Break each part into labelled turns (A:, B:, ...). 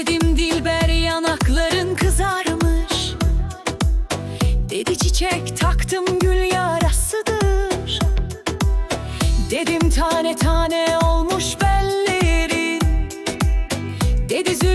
A: Dedim dilber yanakların kızarmış. Dedi çiçek taktım gül yarasıdır. Dedim tane tane olmuş bellerin. Dedi zü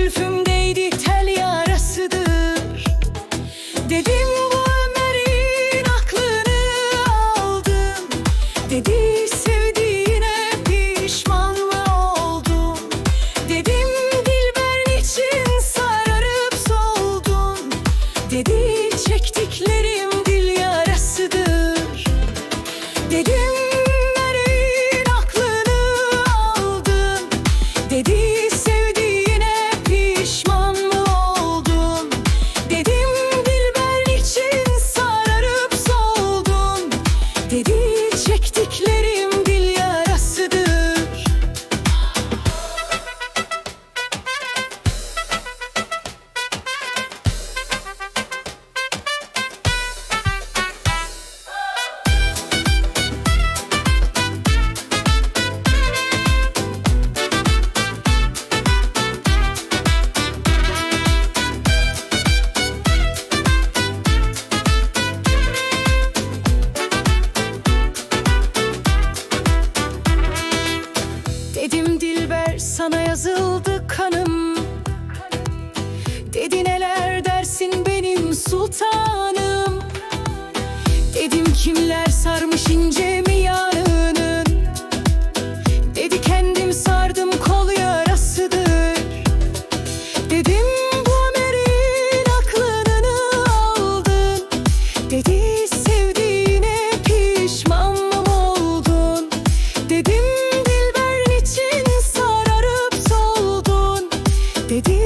A: dedi çektiklerim. sana yazıldı kanım. Dedi neler dersin benim sultanım? Dedim kimler sarmış ince 你听